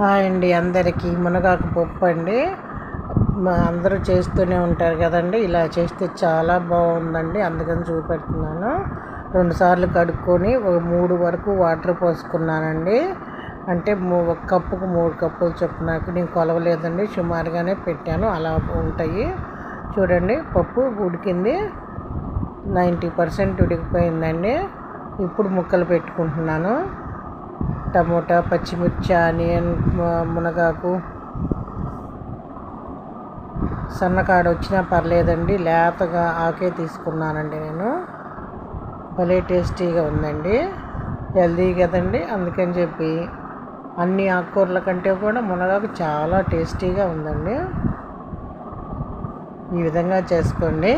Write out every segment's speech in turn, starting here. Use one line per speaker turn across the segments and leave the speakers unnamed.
Hi అండి అందరికీ. మునగాకు పప్పు అండి. మా అందరూ చేస్తూనే ఉంటారు కదండి. ఇలా చేస్తే చాలా బాగుందండి. అందుకని చూపెడుతున్నాను. రెండుసార్లు కడుక్కొని ఒక మూడు వరకు వాటర్ పోసుకున్నానండి. అంటే ఒక కప్పుకు మూడు కప్పులు చొప్పునకి నేను కొలవలేదండి. సుమారుగానే పెట్టాను. అలా ఉంటాయి. చూడండి పప్పు ఉడికింది. నైంటీ పర్సెంట్ ఉడికిపోయిందండి. ఇప్పుడు ముక్కలు పెట్టుకుంటున్నాను. టమోటా పచ్చిమిర్చి ఆనియన్ మునగాకు. సన్నకాడ వచ్చినా పర్లేదండి. లేతగా ఆకే తీసుకున్నానండి నేను. భలే టేస్టీగా ఉందండి. హెల్దీ కదండి. అందుకని చెప్పి అన్ని ఆకుకూరల కంటే కూడా మునగాకు చాలా టేస్టీగా ఉందండి. ఈ విధంగా చేసుకోండి.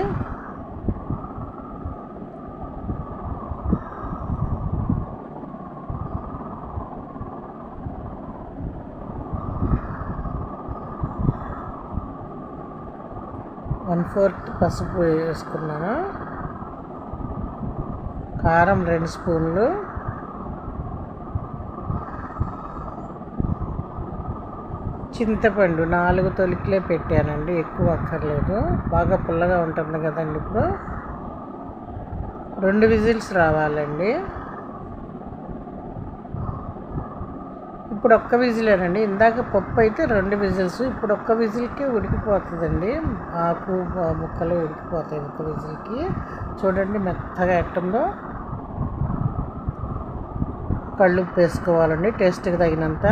వన్ ఫోర్త్ పసుపు వేసుకున్నాను. కారం రెండు స్పూన్లు. చింతపండు నాలుగు తొలికలే పెట్టానండి ఎక్కువ అక్కర్లేదు. బాగా పుల్లగా ఉంటుంది కదండి ఇప్పుడు. రెండు విజిల్స్ రావాలండి. ఇప్పుడు ఒక్క విజిలేనండి. ఇందాక పప్పు అయితే రెండు విజిల్స్. ఇప్పుడు ఒక్క విజిల్కి ఉడికిపోతుందండి. ఆకు ఆ ముక్కలు ఉడికిపోతాయి ఒక్క విజిల్కి. చూడండి మెత్తగా ఎట్టంలో కళ్ళు ఉప్పు వేసుకోవాలండి టేస్ట్కి తగినంత.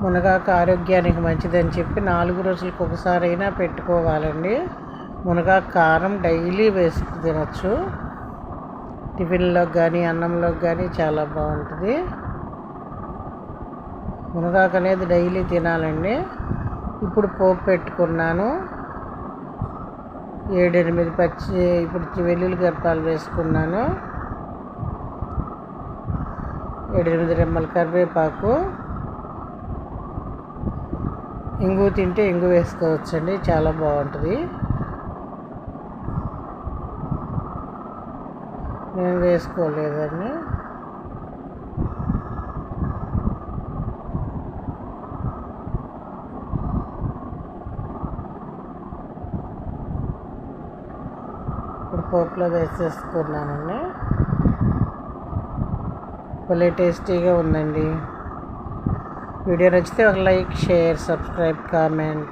మునగాకు ఆరోగ్యానికి మంచిదని చెప్పి నాలుగు రోజులకు ఒకసారి అయినా పెట్టుకోవాలండి. మునగాకు కారం డైలీ వేసుకు తినచ్చు. టిఫిన్లోకి కానీ అన్నంలోకి కానీ చాలా బాగుంటుంది. మునగాకు అనేది డైలీ తినాలండి. ఇప్పుడు పోపు పెట్టుకున్నాను. ఏడెనిమిది పచ్చి ఇప్పుడు వెల్లుల్లి గర్భాలు వేసుకున్నాను. ఏడెనిమిది రెమ్మల కరివేపాకు. ఇంగు తింటే ఇంగు వేసుకోవచ్చండి చాలా బాగుంటుంది. నేను వేసుకోలేదండి. ఇప్పుడు పోపులో వేసేసుకున్నానండి. భలే టేస్టీగా ఉందండి. వీడియో నచ్చితే ఒక లైక్ షేర్ సబ్స్క్రైబ్ కామెంట్